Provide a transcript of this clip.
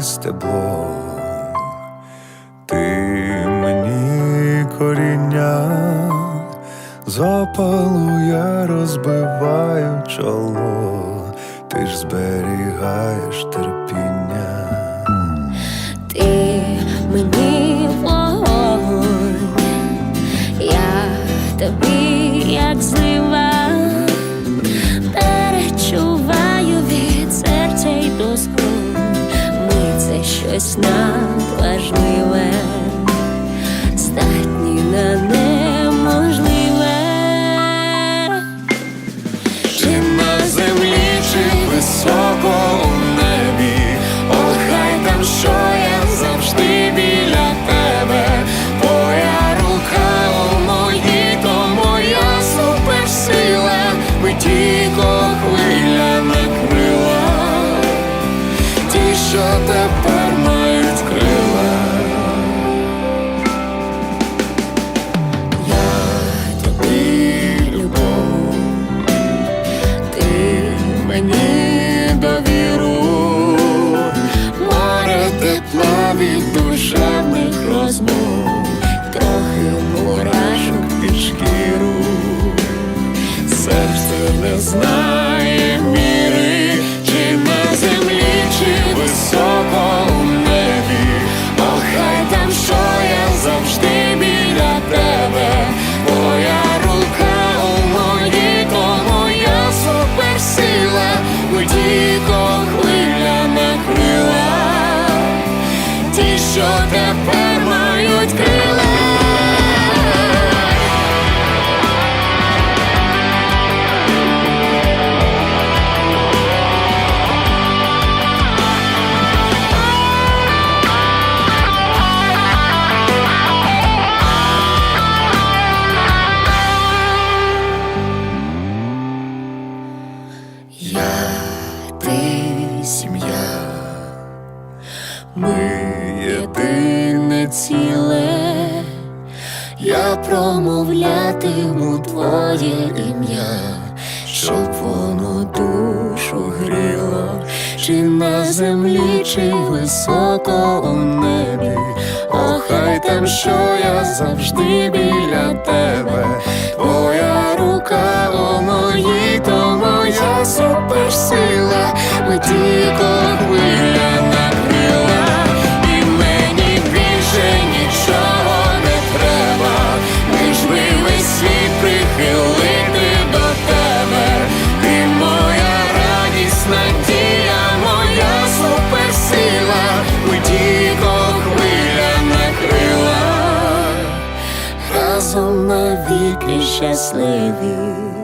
стебло, ти мені коріння, з опалу я розбиваю чоло, ти ж зберігаєш терпіння. Ти мені вогонь, я тобі як злива, щось надважливе, здатні на неможливе. Чи на землі, чи високо у небі, О, хай там що я завжди біля тебе, твоя рука у моїй, то моя суперсила, Митіко хвиля накрила, що тепер не знає Ми єдине ціле, я промовлятиму твоє ім'я, щоб воно душу гріло, чи на землі, чи високо у небі, О, хай там що я завжди біля тебе, твоя рука у моїй, то моя суперсила, ми тільки разом щасливі.